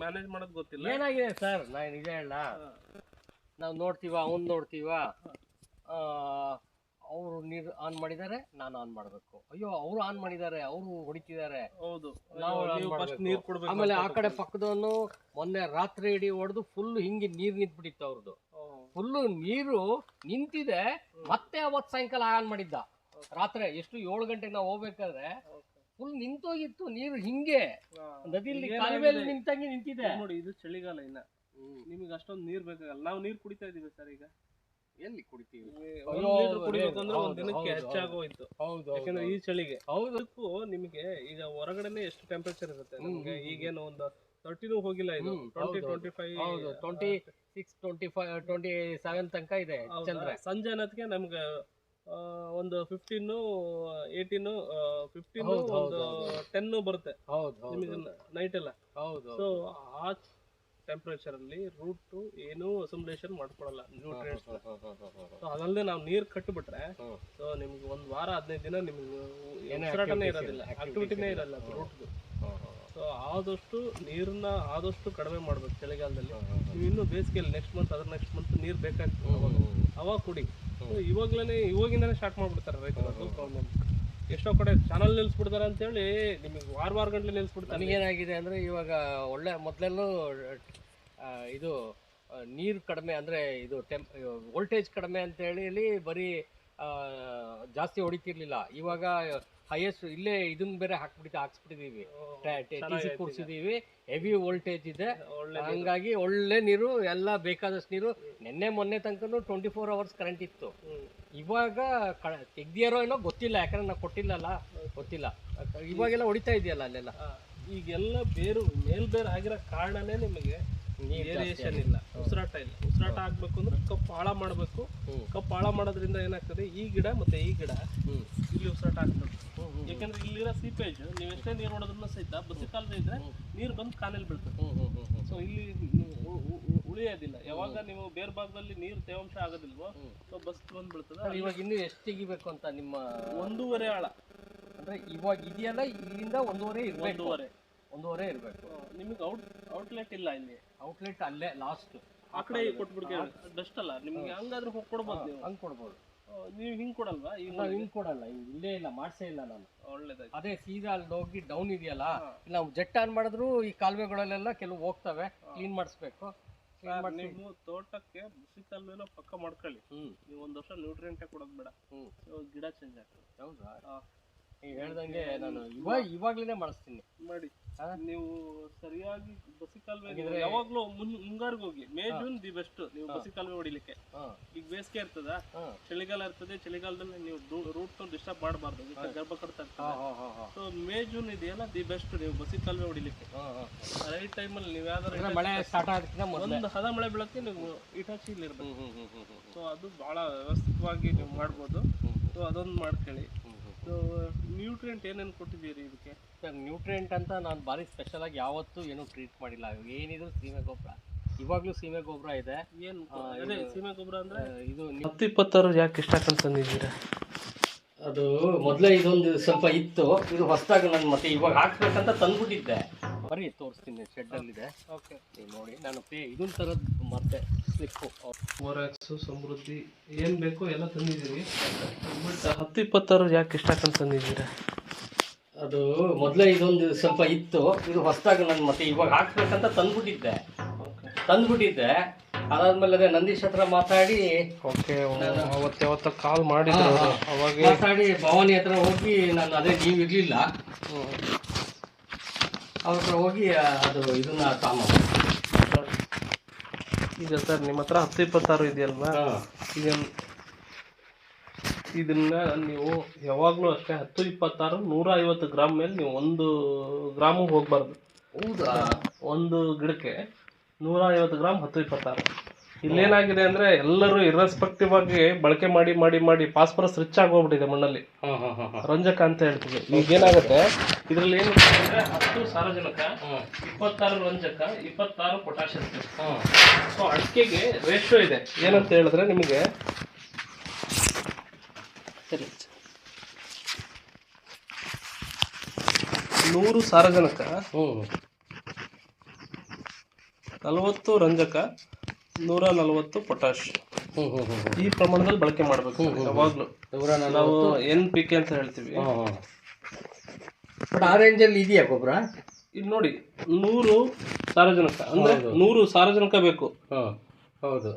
Manage ಮಾಡೋದು ಗೊತ್ತಿಲ್ಲ. ಏನಾಗಿದೆ ಸರ್ ನಾನು ನಿಜ ಹೇಳ ನಾವು ನೋಡ್ತೀವ ಅವ್ನು ನೋಡ್ತೀವ. ಅವರು ನೀರು ಆನ್ ಮಾಡಿದ್ದಾರೆ ನಾನು ಆನ್ ಮಾಡಬೇಕು. ಅಯ್ಯೋ ಅವರು ಆನ್ ಮಾಡಿದ್ದಾರೆ ಅವರು ಹೊಡಿತಿದ್ದಾರೆ ಹೌದು. ನಾವು on ಫಸ್ಟ್ ಮಾಡ್ಬೇಕು. ನೀರ್ ಕೊಡ್ಬೇಕು ಆಮೇಲೆ ಆ ಕಡೆ ಪಕ್ಕದವನು ಮೊನ್ನೆ ರಾತ್ರಿ ಇಡೀ ಹೊಡೆದು ಫುಲ್ ಹಿಂಗೆ ನೀರು ನಿಂತ್ಬಿಟ್ಟಿತ್ತು ಅವ್ರದ್ದು ಫುಲ್ ಫುಲ್ಲು ನೀರು ನಿಂತಿದೆ ಮತ್ತೆ ಅವತ್ತು ಸಾಯಂಕಾಲ ಆನ್ ಮಾಡಿದ್ದ. ರಾತ್ರಿ ಎಷ್ಟು ಏಳು ಗಂಟೆಗೆ ನಾವು ಹೋಗ್ಬೇಕಾದ್ರೆ. ಫುಲ್ ನಿಂತೋಗಿತ್ತು ನೀರು ಹಿಂಗೆ. ನದಿಯಲ್ಲಿ ಕಾಲುವೆಯಲ್ಲಿ? ನಿಂತಂಗೆ ನಿಂತಿದೆ. ನೋಡಿ ಇದು ಚಳಿಗಾಲ ಇನ್ನ. ನಿಮಗೆ ಅಷ್ಟೊಂದು ನೀರ್ ಬೇಕಾಗಲ್ಲ. ನಾವು ನೀರ್ ಕುಡಿತಾ ಇದೀವಿ ಸರ್ ಈಗ. ಎಲ್ಲಿ ಕುಡಿತೀವಿ? ಒಂದ್ ಕುಡಿಬೇಕಂದ್ರೆ ದಿನಕ್ಕೆ ಹೆಚ್ಚಾಗೋಯ್ತು ಹೌದು. ಯಾಕಂದ್ರೆ ಈ ಚಳಿಗೆ. ಹೌದು ನಿಮ್ಗೆ ಈಗ ಹೊರಗಡೆನೆ ಎಷ್ಟು ಟೆಂಪರೇಚರ್ ಇರುತ್ತೆ? ನಿಮ್ಗೆ ಈಗೇನು ಒಂದು ತರ್ಟಿನೂ ಹೋಗಿಲ್ಲ ಇದು. ಟ್ವೆಂಟಿ ಟ್ವೆಂಟಿ ಫೈವ್ ಹೌದು. Twenty six twenty five twenty seven ತನಕ ಇದೆ ಚಂದ್ರ. ಸಂಜೆ ಅನ್ನೋದಕ್ಕೆ ನಮ್ಗೆ ಒಂದು ಫಿಫ್ಟೀನು ಏಯ್ಟೀನು ಫಿಫ್ಟೀನ್ ಒಂದು ಟೆನ್ನು ಬರುತ್ತೆ. ನಿಮಗೆ ನೈಟ್ ಎಲ್ಲ. ಹೌದು ಸೊ ಆ ಟೆಂಪರೇಚರ್ ಅಲ್ಲಿ ರೂಟ್ ಏನೂ ಅಸಂಬ್ಲೇಷನ್ ಮಾಡ್ಕೊಳಲ್ಲ. ನ್ಯೂಟ್ರಿಯೆಂಟ್ಸ್ ಸೊ ಅದಲ್ಲದೆ ನಾವು ನೀರು ಕಟ್ಟಿಬಿಟ್ರೆ. ಸೊ ನಿಮ್ಗೆ ಒಂದು ವಾರ ಹದಿನೈದು ದಿನ ನಿಮ್ಗೆ ಏನೇ ಉಸಿರಾಟನೇ ಇರೋದಿಲ್ಲ. ಆಕ್ಟಿವಿಟಿನೇ ಇರಲ್ಲ. ರೂಟ್ದು ಸೊ ಆದಷ್ಟು ನೀರನ್ನ ಆದಷ್ಟು ಕಡಿಮೆ ಮಾಡ್ಬೇಕು ಚಳಿಗಾಲದಲ್ಲಿ. ನೀವು ಇನ್ನು ಬೇಸಿಗೆಯಲ್ಲಿ ನೆಕ್ಸ್ಟ್ ಮಂತ್ ಅದ್ರ ನೆಕ್ಸ್ಟ್ ಮಂತ್ ನೀರು ಬೇಕಾಗ್ತದೆ ಅವಾಗ ಕುಡಿ. ಇವಾಗ್ಲೇ ಇವಾಗಿಂದನೇ ಸ್ಟಾರ್ಟ್ ಮಾಡ್ಬಿಡ್ತಾರೆ ರೈತರು. ಅದು ಪ್ರಾಬ್ಲಮ್ ಎಷ್ಟೋ ಕಡೆ ಚಾನಲ್ ನಿಲ್ಸ್ಬಿಡ್ತಾರೆ ಅಂತೇಳಿ ನಿಮಗೆ ವಾರ ವಾರ ಗಂಟೆ ನಿಲ್ಸ್ಬಿಡ್ತಾರೆ. ನನಗೇನಾಗಿದೆ ಅಂದ್ರೆ ಇವಾಗ ಒಳ್ಳೆ ಮೊದಲೆಲ್ಲೂ ಇದು ನೀರು ಕಡಿಮೆ ಅಂದ್ರೆ ಇದು ಟೆಂಪ್ ವೋಲ್ಟೇಜ್ ಕಡಿಮೆ ಅಂತ ಹೇಳಿ ಇಲ್ಲಿ ಬರೀ ಜಾಸ್ತಿ ಹೊಡಿತಿರ್ಲಿಲ್ಲ. ಇವಾಗ ಹೈಯೆಸ್ಟ್ ಇಲ್ಲೇ ಇದನ್ನ ಬೇರೆ ಹಾಕ್ಬಿಟ್ಟು ಹಾಕ್ಸ್ಬಿಟ್ಟಿದೀವಿ. ಟಿ ಸಿ ಕೂರ್ಸಿದೀವಿ. ಹೆವಿ ವೋಲ್ಟೇಜ್ ಇದೆ. ಒಳ್ಳೆ ಹಂಗಾಗಿ ಒಳ್ಳೆ ನೀರು ಎಲ್ಲ ಬೇಕಾದಷ್ಟು ನೀರು. ನಿನ್ನೆ ಮೊನ್ನೆ ತನಕನೂ ಟ್ವೆಂಟಿ ಫೋರ್ ಅವರ್ಸ್ ಕರೆಂಟ್ ಇತ್ತು. ಇವಾಗ ತೆಗ್ದಿಯಾರೋ ಏನೋ ಗೊತ್ತಿಲ್ಲ ಯಾಕಂದ್ರೆ ನಾವು ಕೊಟ್ಟಿಲ್ಲಲ್ಲ ಗೊತ್ತಿಲ್ಲ. ಇವಾಗೆಲ್ಲ ಹೊಡಿತಾ ಇದೆಯಲ್ಲ ಅಲ್ಲೆಲ್ಲ. ಈಗೆಲ್ಲ ಬೇರು ಮೇಲ್ ಬೇರೆ ಆಗಿರೋ ಕಾರಣನೇ ನಿಮಗೆ ವೇರಿಯೇಷನ್ ಇಲ್ಲ. ಉಸಿರಾಟ ಇಲ್ಲ. ಉಸಿರಾಟ ಆಗ್ಬೇಕು ಅಂದ್ರೆ ಕಪ್ಪು ಹಾಳ ಮಾಡಬೇಕು. ಕಪ್ಪು ಹಾಳ ಮಾಡೋದ್ರಿಂದ ಏನಾಗ್ತದೆ? ಈ ಗಿಡ ಮತ್ತೆ ಈ ಗಿಡ. ಇಲ್ಲಿ ಉಸಿರಾಟ ಆಗ್ತದೆ. ಯಾಕಂದ್ರೆ ಇಲ್ಲಿರೋ ಸೀಪೇಜ್ ನೀವು ಎಷ್ಟೇ ನೀರು ನೋಡಿದ್ರು ಸಹಿತ ಬಸಿ ಕಾಲದ ಇದ್ರೆ ನೀರು ಬಂದು ಕಾಲಲ್ಲಿ ಬೀಳ್ತದೆ. ಸೊ ಇಲ್ಲಿ ಉಳಿಯೋದಿಲ್ಲ. ಯಾವಾಗ ನೀವು ಬೇರೆ ಭಾಗದಲ್ಲಿ ನೀರು ತೇವಾಂಶ ಆಗೋದಿಲ್ವೋ ಸೊ ಬಸ್ ಬಂದು ಬೀಳ್ತದೆ. ಇವಾಗ ಇನ್ನು ಎಷ್ಟು ತೆಗಿಬೇಕು ಅಂತ ನಿಮ್ಮ ಒಂದೂವರೆ ಆಳ. ಅಂದ್ರೆ ಇವಾಗ ಇದೆಯಲ್ಲ ಇಲ್ಲಿಂದ ಒಂದೂವರೆ ಒಂದೂವರೆ. ಒಂದೂವರೆ ಇರಬೇಕು. ನಿಮಗೆ ಔಟ್ ಔಟ್ಲೆಟ್ ಇಲ್ಲ ಇಲ್ಲಿ. ಔಟ್ಲೆಟ್ ಅಲ್ಲೇ ಲಾಸ್ಟ್ ಆ ಕಡೆ ಕೊಟ್ಬಿಡ್ತೀವಿ. ಬೆಸ್ಟ್ ಅಲ್ಲ ನಿಮ್ಗೆ ಹಂಗಾದ್ರೆ ಹೋಗಿ ಕೊಡ್ಬೋದು ನೀವು. ಹಂಗ್ ಕೊಡ್ಬೋದು. ನೀವು ಹಿಂಗ್ ಕೊಡಲ್ವಾ? ಈಗ ನಾವು ಹಿಂಗ್ ಕೊಡಲ್ಲ ಹಿಂಗ್ ಇಲ್ಲೇ ಇಲ್ಲ ಮಾಡ್ಸೇ ಇಲ್ಲ ನಾನು. ಒಳ್ಳೇದಾಯ್ತು. ಅದೇ ಸೀದಾ ಅಲ್ಲಿ ಹೋಗಿ ಡೌನ್ ಇದೆಯಲ್ಲ ಇಲ್ಲ ನಾವು ಜೆಟ್ ಆನ್ ಮಾಡಿದ್ರು ಈ ಕಾಲುವೆಗಳಲ್ಲೆಲ್ಲ ಕೆಲವು ಹೋಗ್ತವೆ ಕ್ಲೀನ್ ಮಾಡಿಸ್ಬೇಕು. ಮಾಡಿಸಿ. ನೀವು ತೋಟಕ್ಕೆ ಬಿಸಿ ಕಾಲುವೆನ ಪಕ್ಕ ಮಾಡ್ಕೊಳ್ಳಿ. ಹ್ಮ್. ನೀವು ಒಂದ್ ವರ್ಷ ನ್ಯೂಟ್ರಿಯೆಂಟೇ ಕೊಡೋದು ಬೇಡ. ಹ್ಮ್. ಇವಾಗ ಗಿಡ ಚೇಂಜ್ ಆಗ್ತದೆ. ಹೌದಾ? ಆ, ನೀವು ಹೇಳ್ದಂಗೆ ನಾನು ಇವಾಗ ಇವಾಗ್ಲೇ ಮಾಡಿಸ್ತೀನಿ. ಮಾಡಿ. ನೀವು ಸರಿಯಾಗಿ ಬಸಿ ಕಾಲುವೆ ಯಾವಾಗ್ಲೂ ಮುನ್ ಮುಂಗಾರ್ಗೆ ಹೋಗಿ. May June the best. ನೀವು ಬಸಿ ಕಾಲುವೆ ಹೊಡಿಲಿಕ್ಕೆ. ಈಗ ಬೇಸಿಗೆ ಇರ್ತದ. ಚಳಿಗಾಲ ಇರ್ತದೆ. ಚಳಿಗಾಲದಲ್ಲಿ ನೀವು ರೂಟ್ ಡಿಸ್ಟರ್ಬ್ ಮಾಡಬಾರ್ದು. ಗರ್ಭ ಹಾ ಸೊ ಮೇ ಜೂನ್ ಇದೆಯಲ್ಲ ದಿ ಬೆಸ್ಟ್ ನೀವು ಬಸಿ ಕಾಲುವೆ ಹೊಡಿಲಿಕ್ಕೆ. ರೈಟ್ ಟೈಮಲ್ಲಿ ನೀವು ಯಾವ್ದಾರ ಮಳೆ ಸ್ಟಾರ್ಟ್ ಮೊದಲೇ. ಒಂದು ಹದ ಮಳೆ ಬೀಳಕ್ಕೆ ನೀವು ಇಟಾಚಿ ಇಲ್ಲಿ ಇರ್ಬೇಕು ಸೊ ಅದು ಬಹಳ ವ್ಯವಸ್ಥಿತವಾಗಿ ನೀವು ಮಾಡ್ಬೋದು. ಸೊ ಅದೊಂದು ಮಾಡ್ಕೊಳ್ಳಿ. ನ್ಯೂಟ್ರಿಯೆಂಟ್ ಏನೇನು ಕೊಟ್ಟಿದ್ದೀರಿ ಇದಕ್ಕೆ? ಸರ್ ನ್ಯೂಟ್ರಿಯೆಂಟ್ ಅಂತ ನಾನು ಭಾರಿ ಸ್ಪೆಷಲ್ ಆಗಿ ಯಾವತ್ತೂ ಏನೂ ಟ್ರೀಟ್ ಮಾಡಿಲ್ಲ. ಏನಿದ್ರು ಸೀಮೆ ಗೊಬ್ಬರ ಇವಾಗಲೂ ಸೀಮೆ ಗೊಬ್ಬರ ಇದೆ. ಏನು ಅದೇ ಸೀಮೆ ಗೊಬ್ಬರ ಅಂದ್ರೆ? ಇದು ಹತ್ತು ಇಪ್ಪತ್ತಾರು ಯಾಕೆ ಇಷ್ಟ ತಂದಿದ್ದೀರಾ ಅದು ಮೊದಲೇ ಇದೊಂದು ಸ್ವಲ್ಪ ಇತ್ತು. ಇದು ಹೊಸದಾಗಿ ನಾನು ಮತ್ತೆ ಇವಾಗ ಹಾಕ್ಬೇಕಂತ ತಂದ್ಬಿಟ್ಟಿದ್ದೆ. ಬರೀ ತೋರಿಸ್ತೀನಿ ಶೆಡ್ಡಲ್ಲಿದೆ ಓಕೆ ನೋಡಿ ನಾನು ಪೇ ಇದೊಂದು ಥರದ್ದು ಮತ್ತೆ ಸ್ಲಿಪ್ಪು ಫೋರಾಕ್ಸು ಸಮೃದ್ಧಿ ಏನು ಬೇಕೋ ಎಲ್ಲ ತಂದಿದ್ದೀರಿ. ಬಟ್ ಹತ್ತು ಇಪ್ಪತ್ತಾರು ಯಾಕೆ ಇಷ್ಟ ತಂದಿದ್ದೀರಾ? ಅದು ಮೊದಲೇ ಇದೊಂದು ಸ್ವಲ್ಪ ಇತ್ತು. ಇದು ಹೊಸದಾಗಿ ನಾನು ಮತ್ತೆ ಇವಾಗ ಹಾಕ್ಬೇಕಂತ ತಂದ್ಬಿಟ್ಟಿದ್ದೆ. ಓಕೆ ತಂದ್ಬಿಟ್ಟಿದ್ದೆ. ಅದಾದ್ಮೇಲೆ ಅದೇ ನಂದೀಶ್ ಹತ್ರ ಮಾತಾಡಿ ಓಕೆ ಅವತ್ತು ಯಾವತ್ತ ಕಾಲ್ ಮಾಡಿದ್ರು. ಅವಾಗ ಮಾತಾಡಿ ಭವಾನಿ ಹತ್ರ ಹೋಗಿ ನಾನು ಅದೇ ನೀವು ಇರ್ಲಿಲ್ಲ. ಅವ್ರ ಹತ್ರ ಹೋಗಿ ಆ, ಅದು ಇದನ್ನ ತಾಮ ಈಗ ಸರ್? ನಿಮ್ಮ ಹತ್ರ ಹತ್ತು ಇಪ್ಪತ್ತಾರು ಇದೆಯಲ್ವಾ ಈಗ ಇದನ್ನ ನೀವು ಯಾವಾಗಲೂ ಅಷ್ಟೇ ಹತ್ತು ಇಪ್ಪತ್ತಾರು ನೂರ ಐವತ್ತು ಗ್ರಾಮ್ ಮೇಲೆ ನೀವು ಒಂದು ಗ್ರಾಮು ಹೋಗ್ಬಾರ್ದು. ಹೌದಾ? ಒಂದು ಗಿಡಕ್ಕೆ ನೂರ ಐವತ್ತು ಗ್ರಾಮ್ ಹತ್ತು ಇಪ್ಪತ್ತಾರು. ಇಲ್ಲೇನಾಗಿದೆ ಅಂದ್ರೆ ಎಲ್ಲರೂ ಇರ್ರೆಸ್ಪೆಕ್ಟಿವ್ ಆಗಿ ಬಳಕೆ ಮಾಡಿ ಮಾಡಿ ಮಾಡಿ ಫಾಸ್ಫರಸ್ ರಿಚ್ ಆಗೋಗ್ಬಿಟ್ಟಿದೆ ಮಣ್ಣಲ್ಲಿ. ಹಾಂ ಹಾಂ ಹಾಂ ಹಾಂ. ರಂಜಕ ಅಂತ ಹೇಳ್ತೀವಿ. ಈಗ ಏನಾಗುತ್ತೆ? ಇದರಲ್ಲಿ ಏನು ಅಂದ್ರೆ ಹತ್ತು ಸಾರಜನಕ ಇಪ್ಪತ್ತಾರು ರಂಜಕ ಇಪ್ಪತ್ತಾರು ಪೊಟ್ಯಾಷಿಯಂ ಸೊ ಅಡಿಕೆಗೆ ರೇಷೋ ಇದೆ. ಏನಂತ ಹೇಳಿದ್ರೆ ನಿಮಗೆ ಸರಿ. ನೂರು ಸಾರಜನಕ ಹ್ಞೂ ನಲವತ್ತು ರಂಜಕ ನೂರ ನಲವತ್ತು ಪೊಟ್ಯಾಶ್ ಹ್ಮ್ ಹ್ಮ್ ಹ್ಮ್. ಈ ಪ್ರಮಾಣದಲ್ಲಿ ಬಳಕೆ ಮಾಡಬೇಕು ಯಾವಾಗಲೂ. ನೂರ ನಾವು ಎನ್ ಪಿ ಕೆ ಅಂತ ಹೇಳ್ತೀವಿ. ಬಟ್ ಆ ರೇಂಜಲ್ಲಿ ಇದೆಯಾ ಗೊಬ್ಬರ? ಇಲ್ಲಿ ನೋಡಿ ನೂರು ಸಾರಜನಕ. ಅಂದ್ರೆ ನೂರು ಸಾರಜನಕ ಬೇಕು. ಹಾಂ ಹೌದು.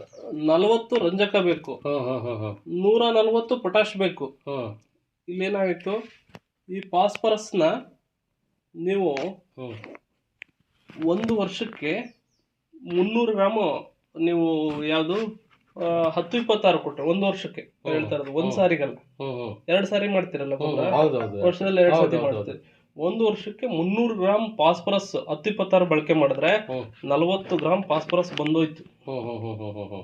ನಲವತ್ತು ರಂಜಕ ಬೇಕು. ಹಾಂ ಹಾಂ ಹಾಂ ಹಾಂ ನೂರ ನಲವತ್ತು ಪೊಟ್ಯಾಶ್ ಬೇಕು. ಇಲ್ಲಿ ಇಲ್ಲೇನಾಗಿತ್ತು ಈ ಫಾಸ್ಫರಸ್ನ ನೀವು ಒಂದು ವರ್ಷಕ್ಕೆ ಮುನ್ನೂರು ಗ್ರಾಮು ನೀವು ಯಾವುದು? ಹತ್ತು ಇಪ್ಪತ್ತಾರು ಕೊಟ್ಟರೆ ಒಂದು ವರ್ಷಕ್ಕೆ ಹೇಳ್ತಾ ಇರೋದು ಒಂದ್ ಸಾರಿಗಲ್ಲ. ಎರಡು ಸಾರಿ ಮಾಡ್ತೀರಲ್ಲ ಗೊಬ್ಬರ? ವರ್ಷದಲ್ಲಿ ಎರಡು ಸಾರಿ ಸತಿ ಮಾಡ್ತೀರಿ. ಒಂದು ವರ್ಷಕ್ಕೆ ಮುನ್ನೂರು ಗ್ರಾಮ್ ಫಾಸ್ಫರಸ್ ಹತ್ತು ಇಪ್ಪತ್ತಾರು ಬಳಕೆ ಮಾಡಿದ್ರೆ ನಲವತ್ತು ಗ್ರಾಮ್ ಫಾಸ್ಫರಸ್ ಬಂದೋಯ್ತು. ಹ್ಮ್ ಹ್ಮ್ ಹ್ಮ್ ಹ್ಮ್ ಹ್ಞೂ ಹ್ಞೂ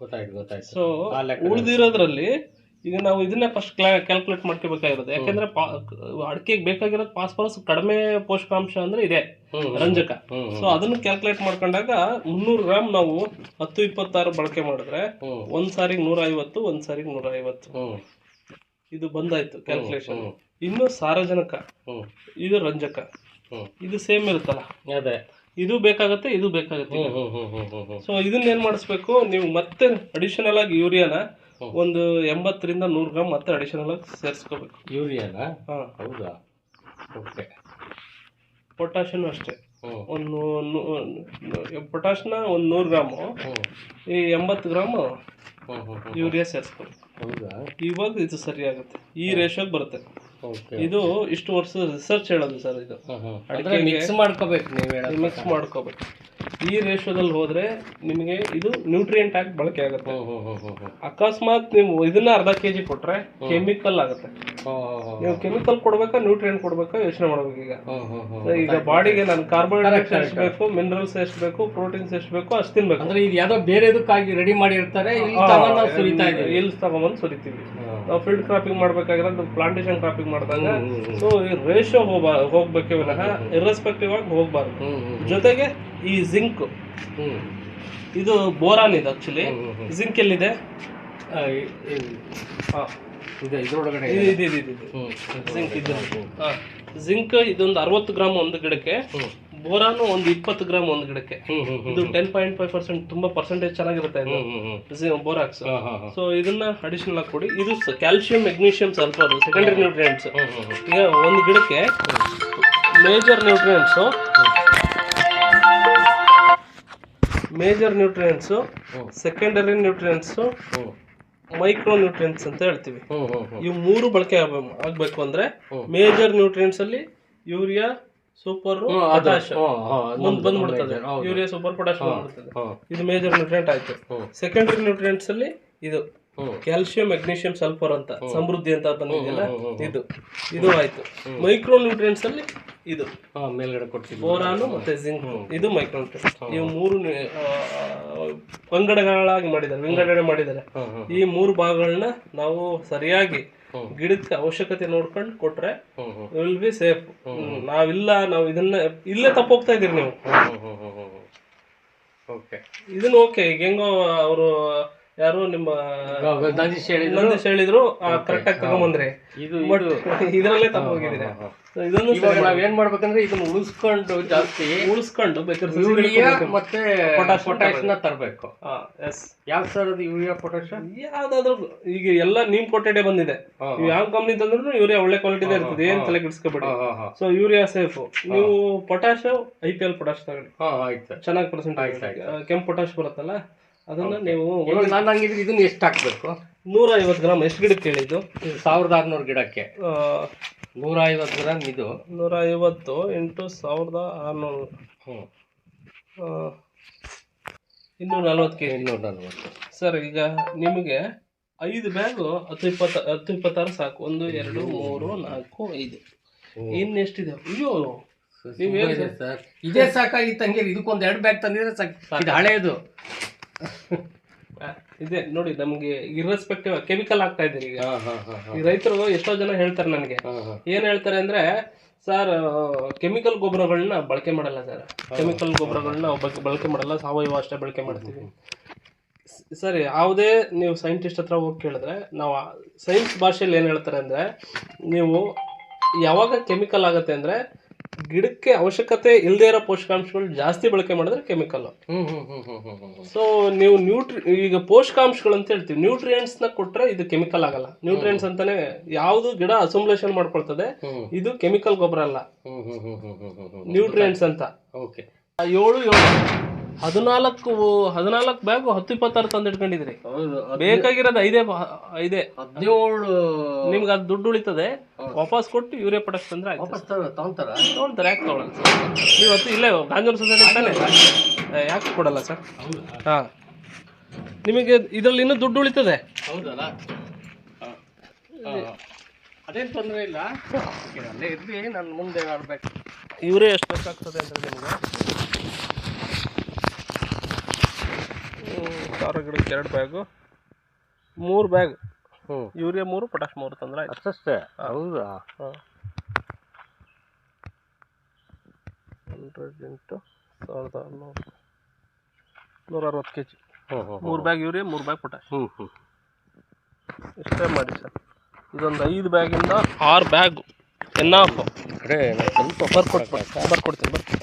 ಗೊತ್ತಾಯ್ತು ಗೊತ್ತಾಯ್ತು. ಸೊ ಆ ಉಳಿದಿರೋದ್ರಲ್ಲಿ ಈಗ ನಾವು ಇದನ್ನೇ ಫಸ್ಟ್ ಕ್ಯಾಲ್ಕುಲೇಟ್ ಮಾಡ್ಕೋಬೇಕಾಗಿರೋದು. ಯಾಕಂದ್ರೆ ಅಡಿಕೆಗೆ ಬೇಕಾಗಿರೋದು ಫಾಸ್ಫರಸ್ ಕಡಿಮೆ ಪೋಷಕಾಂಶ ಅಂದ್ರೆ ಇದೆ ರಂಜಕ. ಸೊ ಅದನ್ನು ಕ್ಯಾಲ್ಕುಲೇಟ್ ಮಾಡ್ಕೊಂಡಾಗ ಮುನ್ನೂರು ಗ್ರಾಮ್ ನಾವು ಹತ್ತು ಇಪ್ಪತ್ತಾರು ಬಳಕೆ ಮಾಡಿದ್ರೆ ಒಂದು ಸಾರಿಗೆ ನೂರ ಐವತ್ತು ಒಂದ್ ಸಾರಿಗೆ ನೂರ ಐವತ್ತು ಇದು ಬಂದಾಯ್ತು ಕ್ಯಾಲ್ಕುಲೇಷನ್. ಇನ್ನು ಸಾರಜನಕ ಇದು ರಂಜಕ. ಇದು ಸೇಮ್ ಇರುತ್ತಲ್ಲ? ಅದೇ. ಇದು ಬೇಕಾಗತ್ತೆ ಇದು ಬೇಕಾಗತ್ತೆ. ಸೊ ಇದನ್ನ ಏನ್ ಮಾಡಿಸ್ಬೇಕು? ನೀವು ಮತ್ತೆ ಅಡಿಷನಲ್ ಆಗಿ ಯೂರಿಯಾನ. ಒಂದು ಎಂಬತ್ತರಿಂದ ನೂರು ಗ್ರಾಮ್ ಮತ್ತೆ ಅಡಿಷನಲ್ ಆಗಿ ಸೇರಿಸ್ಕೋಬೇಕು. ಯೂರಿಯಾನಾ? ಹಾ. ಹೌದಾ? ಓಕೆ. ಪೊಟ್ಯಾಷಿಯನ್ ಅಷ್ಟೇ. ಒಂದು ಪೊಟ್ಯಾಶ್ನ ಒಂದು ನೂರು ಗ್ರಾಮು. ಈ ಎಂಬತ್ತು ಗ್ರಾಮು ಯೂರಿಯಾ ಸೇರಿಸ್ಬೇಕು ಹೌದಾ? ಇವಾಗ ಇದು ಸರಿಯಾಗುತ್ತೆ. ಈ ರೇಷೋಗೆ ಬರುತ್ತೆ. ಇದು ಇಷ್ಟು ವರ್ಷ ರಿಸರ್ಚ್ ಹೇಳೋದು ಸರ್ ಇದು. ಅಡಿಕೆ ಮಿಕ್ಸ್ ಮಾಡ್ಕೋಬೇಕು ನೀವು ಹೇಳಿ ಮಿಕ್ಸ್ ಮಾಡ್ಕೋಬೇಕು. ಈ ರೇಷೋದಲ್ಲಿ ಹೋದ್ರೆ ನಿಮಗೆ ಇದು ನ್ಯೂಟ್ರಿಯೆಂಟ್ ಆಗಿ ಬಳಕೆ ಆಗುತ್ತೆ. ಅಕಸ್ಮಾತ್ ನೀವು ಇದನ್ನ ಅರ್ಧ ಕೆಜಿ ಕೊಟ್ರೆ ಕೆಮಿಕಲ್ ಆಗುತ್ತೆ. ನೀವು ಕೆಮಿಕಲ್ ಕೊಡ್ಬೇಕಾ ನ್ಯೂಟ್ರಿಯೆಂಟ್ ಕೊಡ್ಬೇಕಾ ಯೋಚನೆ ಮಾಡ್ಬೇಕು ಈಗ. ಈಗ ಬಾಡಿಗೆ ನಾನು ಕಾರ್ಬೋಹೈಡ್ರೇಟ್ಸ್ ಎಷ್ಟು ಬೇಕು ಮಿನರಲ್ಸ್ ಎಷ್ಟು ಬೇಕು ಪ್ರೋಟೀನ್ಸ್ ಎಷ್ಟು ಬೇಕು ಅಷ್ಟು ತಿನ್ಬೇಕು. ಅಂದ್ರೆ ಇದು ಯಾವ್ದೋ ಬೇರೆ ಇದಕ್ಕಾಗಿ ರೆಡಿ ಮಾಡಿರ್ತಾರೆ ಇಲ್ಲಿ ತಗೊಂಬಂದು ಸುರಿತೀವಿ. ನಾವು ಫೀಲ್ಡ್ ಕ್ರಾಪಿಂಗ್ ಮಾಡ್ಬೇಕಾಗಿರೋದು ಪ್ಲಾಂಟೇಶನ್ ಕ್ರಾಪಿಂಗ್ ಮಾಡಿದಾಗ. ಸೊ ಈ ರೇಷಿಯೋ ಹೋಗ ಹೋಗ್ಬೇಕೆ ವಿನಃ ಇರ್ರೆಸ್ಪೆಕ್ಟಿವ್ ಆಗಿ ಹೋಗ್ಬಾರ್ದು. ಜೊತೆಗೆ ಈ ಜಿಂಕ್ ಇದು ಬೋರಾನ್ ಇದೆ ಆಕ್ಚುಲಿ. ಜಿಂಕ್ ಎಲ್ಲಿದೆ? ಜಿಂಕ್ ಇದು ಜಿಂಕ್ ಇದೊಂದು ಅರವತ್ತು ಗ್ರಾಮ್ ಒಂದು ಗಿಡಕ್ಕೆ ಬೋರಾನು ಒಂದು ಇಪ್ಪತ್ತು ಗ್ರಾಮ್ ಒಂದು ಗಿಡಕ್ಕೆ. ಇದು ಟೆನ್ ಪಾಯಿಂಟ್ ಫೈವ್ ಪರ್ಸೆಂಟ್ ತುಂಬಾ ಪರ್ಸೆಂಟೇಜ್ ಚೆನ್ನಾಗಿರುತ್ತೆ ಇದು. ಬೋರಾಕ್ಸ್ ಸೊ ಇದನ್ನ ಅಡಿಷನಲ್ ಆಗಿ ಕೊಡಿ. ಇದು calcium magnesium sulphur secondary nutrients ಈಗ ಒಂದು ಗಿಡಕ್ಕೆ major nutrients major nutrients. Secondary nutrients micro nutrients ಅಂತ ಹೇಳ್ತೀವಿ. ಇವು ಮೂರು ಬಳಕೆ ಆಗಬೇಕು ಅಂದ್ರೆ. ಮೇಜರ್ ನ್ಯೂಟ್ರಿಯೆಂಟ್ಸ್ ಅಲ್ಲಿ ಯೂರಿಯಾ ಸೂಪರ್ ಪೊಟ್ಯಾಶ್ ಮುಂದ್ ಬಂದ್ಬಿಡ್ತದೆ. ಯೂರಿಯಾ ಸೂಪರ್ ಪೊಟ್ಯಾಶ್ ಬಂದ್ಬಿಡ್ತದೆ. ಇದು ಮೇಜರ್ ನ್ಯೂಟ್ರಿಯೆಂಟ್ ಆಯ್ತು. ಸೆಕೆಂಡರಿ ನ್ಯೂಟ್ರಿಯೆಂಟ್ಸ್ ಅಲ್ಲಿ ಇದು. ಕ್ಯಾಲ್ಸಿಯಂ ಮೆಗ್ನೀಷಿಯಂ ಸಲ್ಫರ್ ಅಂತ. ಸಮೃದ್ಧಿ ಅಂತ ಬಂದಿದೆಯಲ್ಲ. ಇದು. ಇದು ಆಯ್ತು. ಮೈಕ್ರೋ ನ್ಯೂಟ್ರಿಯೆಂಟ್ಸ್ ಅಲ್ಲಿ ಇದು. ಮೇಲ್ಗಡೆ ಕೊಡ್ತೀವಿ ಬೋರಾನು ಮತ್ತೆ ಜಿಂಕ್ ಇದು ಮೈಕ್ರೋ ನ್ಯೂಟ್ರಿಯೆಂಟ್ಸ್ ಇವು ಮೂರು ಪಂಗಡಗಳಾಗಿ ಮಾಡಿದ್ದಾರೆ ವಿಂಗಡಣೆ ಮಾಡಿದ್ದಾರೆ. ಈ ಮೂರು ಭಾಗಗಳನ್ನ ನಾವು ಸರಿಯಾಗಿ. ಗಿಡಕ್ಕೆ ಅವಶ್ಯಕತೆ ನೋಡ್ಕೊಂಡು ಕೊಟ್ರೆ ವಿಲ್ ಬಿ ಸೇಫ್ ನಾವಿಲ್ಲ ನಾವು ಇದನ್ನ ಇಲ್ಲೇ ತಪ್ಪು ಹೋಗ್ತಾ ಇದೀರಿ ನೀವು ಇದನ್ನ ಓಕೆ ಈಗ ಹೆಂಗೋ ಅವರು ಯಾರು ನಿಮ್ಮ ನಂದೀಶ್ ಹೇಳಿದ್ರು? ನಂದೀಶ್ ಹೇಳಿದ್ರು ಕರೆಕ್ಟ್ ಆಗಿ ತಗೊಂಬಂದ್ರಿ ಇದು ಬಟ್ ಇದು ಇದರಲ್ಲೇ. So ಇದನ್ನು ಇವಾಗ ನಾವೇನ್ ಮಾಡ್ಬೇಕಂದ್ರೆ ಇದನ್ನ ಉಳಿಸ್ಕೊಂಡು ಜಾಸ್ತಿ ಉಳಿಸ್ಕೊಂಡು ಬೇಕಾದ್ರೆ ಯೂರಿಯಾ ಮತ್ತೆ ಪೊಟ್ಯಾಶ್ನ ತರಬೇಕು. ಎಸ್ ಯಾವ ಸರ್ ಅದು ಯೂರಿಯಾ ಪೊಟ್ಯಾಶ್ ಯಾವ್ದಾದ್ರು ಈಗ ಎಲ್ಲ ನೀಮ್ ಕೊಟ್ಟೆಡೆ ಬಂದಿದೆ. ನೀವು ಯಾವ ಕಂಪ್ನಿ ತಂದ್ರು ಯೂರಿಯಾ ಒಳ್ಳೆ ಕ್ವಾಲಿಟಿದೇ ಇರ್ತದೆ. ಏನ್ ತಲೆ ಕೆಡಿಸ್ಕೋಬೇಡಿ ಸೊ ಯೂರಿಯಾ ಸೇಫ್ ನೀವು potash I P L potash ತಗೊಳ್ಳಿ. ಹಾ ಆಯ್ತು ಚೆನ್ನಾಗಿ ಪರ್ಸೆಂಟೇಜ್ ಕೆಂಪು ಪೊಟ್ಯಾಶ್ ಬರುತ್ತಲ್ಲ? ಅದನ್ನ ನೀವು ನಾನು ಹಂಗಿದ್ರೆ ಇದನ್ನ ಎಷ್ಟು ಹಾಕಬೇಕು? ನೂರ ಐವತ್ತು ಗ್ರಾಮ್ ಎಷ್ಟು ಗಿಡಕ್ಕೆ ಹೇಳಿದ್ದು ಸಾವಿರದ ಆರುನೂರು ಗಿಡಕ್ಕೆ. ನೂರೈವತ್ತು ನೂರ ಐವತ್ತು ಗ್ರಾಮ್ ಇದು. ನೂರ ಐವತ್ತು ಎಂಟು ಸಾವಿರದ ಆರುನೂರು. ಹ್ಞೂ ಇನ್ನೂರ ನಲ್ವತ್ತು ಕೆ ಇನ್ನೂರ ನಲ್ವತ್ತು. ಸರ್ ಈಗ ನಿಮಗೆ ಐದು ಬ್ಯಾಗು ಹತ್ತು ಇಪ್ಪತ್ತು ಹತ್ತು ಇಪ್ಪತ್ತಾರು ಸಾಕು. ಒಂದು ಎರಡು ಮೂರು ನಾಲ್ಕು ಐದು. ಇನ್ನೆಷ್ಟಿದೆ? ಅಯ್ಯೋ ನೀವು ಸರ್. ಇದೇ ಸಾಕಾಗಿತ್ತು ಹಂಗೆ ಇದಕ್ಕೊಂದು ಎರಡು ಬ್ಯಾಗ್ ತಂದಿದ್ರೆ ಸಾಕು ಇದು ಆ, ಇದೆ ನೋಡಿ ನಮಗೆ ಇರ್ರೆಸ್ಪೆಕ್ಟಿವ್ ಕೆಮಿಕಲ್ ಆಗ್ತಾ ಇದ್ದೀರಿ ಈಗ. ಈ ರೈತರು ಎಷ್ಟೋ ಜನ ಹೇಳ್ತಾರೆ ನನಗೆ. ಏನ್ ಹೇಳ್ತಾರೆ ಅಂದ್ರೆ ಸರ್ ಕೆಮಿಕಲ್ ಗೊಬ್ಬರಗಳನ್ನ ಬಳಕೆ ಮಾಡಲ್ಲ ಸರ್. ಕೆಮಿಕಲ್ ಗೊಬ್ಬರಗಳನ್ನ ಬಳಕೆ ಮಾಡಲ್ಲ ಸಾವಯವ ಅಷ್ಟೇ ಬಳಕೆ ಮಾಡ್ತೀವಿ. ಸರಿ ಯಾವುದೇ ನೀವು ಸೈಂಟಿಸ್ಟ್ ಹತ್ರ ಹೋಗಿ ಕೇಳಿದ್ರೆ ನಾವು ಸೈನ್ಸ್ ಭಾಷೆಯಲ್ಲಿ ಏನು ಹೇಳ್ತಾರೆ ಅಂದ್ರೆ ನೀವು ಯಾವಾಗ ಕೆಮಿಕಲ್ ಆಗುತ್ತೆ ಅಂದ್ರೆ ಗಿಡಕ್ಕೆ ಅವಶ್ಯಕತೆ ಇಲ್ಲದೆ ಇರೋ ಪೋಷಕಾಂಶಗಳು ಜಾಸ್ತಿ ಬಳಕೆ ಮಾಡಿದ್ರೆ ಕೆಮಿಕಲ್ ಸೊ ನೀವು ನ್ಯೂಟ್ರಿ ಈಗ ಪೋಷಕಾಂಶಗಳು ಅಂತ ಹೇಳ್ತೀವಿ ನ್ಯೂಟ್ರಿಯೆಂಟ್ಸ್ನ ಕೊಟ್ರೆ ಇದು ಕೆಮಿಕಲ್ ಆಗಲ್ಲ ನ್ಯೂಟ್ರಿಯೆಂಟ್ಸ್ ಅಂತಾನೆ ಯಾವುದು ಗಿಡ ಅಸೋಮ್ಲೇಷನ್ ಮಾಡ್ಕೊಳ್ತದೆ ಇದು ಕೆಮಿಕಲ್ ಗೊಬ್ಬರ ಅಲ್ಲ ನ್ಯೂಟ್ರಿಯೆಂಟ್ಸ್ ಅಂತ ಓಕೆ ಏಳು ಏಳು ಹದಿನಾಲ್ಕು ಹದಿನಾಲ್ಕು ಬ್ಯಾಗು ಹತ್ತು ಇಪ್ಪತ್ತಾರು ತಂದು ಇಟ್ಕೊಂಡಿದ್ರಿ ಹೌದು ಬೇಕಾಗಿರೋದು ಐದೇ ಬ- ಐದೇ. ಹದಿನೇಳು. ನಿಮ್ಗೆ ಅದು ದುಡ್ಡು ಉಳಿತದೆ. ವಾಪಸ್ ಕೊಟ್ಟು ಯೂರಿಯಾ ಪಡಕ್ ತಂದ್ರೆ ಆಯ್ತು. ವಾಪಸ್ ತ- ತಗೊಂತಾರ? ತೊಗೊಳ್ತಾರೆ ಯಾಕೆ ತೊಗೊಳಲ್ಲ? ಸರ್ ನೀವು ಹೊತ್ತು ಇಲ್ಲೇ ಗಾಂಜೂರು ಸೊಸೈಟಿ ತಾನೆ? ಏ, ಯಾಕೆ ಕೊಡಲ್ಲ ಸರ್? ಹಾಂ. ನಿಮಗೆ ಇದರಲ್ಲಿ ಇನ್ನೂ ದುಡ್ಡು ಉಳಿತದೆ? ಹೌದಲ್ಲ? ಅದೇನು ತೊಂದರೆ ಇಲ್ಲ? ಅಲ್ಲೇ ಇರ್ಲಿ ನಾನು ಮುಂದೆ ಆಡ್ಬೇಕು ಇವರೇ ಎಷ್ಟು ಬೇಕಾಗ್ತದೆ ಅಂತ ನಿಮಗೆ? ಸಾವಿರ ಗಿಡಕ್ಕೆ ಎರಡು ಬ್ಯಾಗು. ಮೂರು ಬ್ಯಾಗ್. ಹ್ಞೂ. ಯೂರಿಯಾ ಮೂರು ಪೊಟ್ಯಾಶ್ ಮೂರು ತಂದ್ರೆ ಆಯ್ತು. ಅಷ್ಟೇ ಹೌದಾ? ಹಾಂ. ಹಂಡ್ರೆಡ್ ಇಂಟು ಸಾವಿರದ ನೂರು. ನೂರ ಅರವತ್ತು ಕೆ ಜಿ ಹ್ಞೂ ಹ್ಞೂ. ಮೂರು ಬ್ಯಾಗ್ ಯೂರಿಯಾ ಮೂರು ಬ್ಯಾಗ್ ಪೊಟ್ಯಾಶ್ ಹ್ಞೂ ಹ್ಞೂ. ಇಷ್ಟೇ ಮಾಡಿ ಸರ್. ಇದೊಂದು ಐದು ಬ್ಯಾಗಿಂದ ಆರು ಬ್ಯಾಗು. ಎನ್ ಆಫ್ ಅದೇ ಸ್ವಲ್ಪ ಬರ್ಕೊಡ್ಬೇಕು ಬರ್ಕೊಡ್ತೀನಿ ಬರ್ಕೊಡ್ತೀನಿ.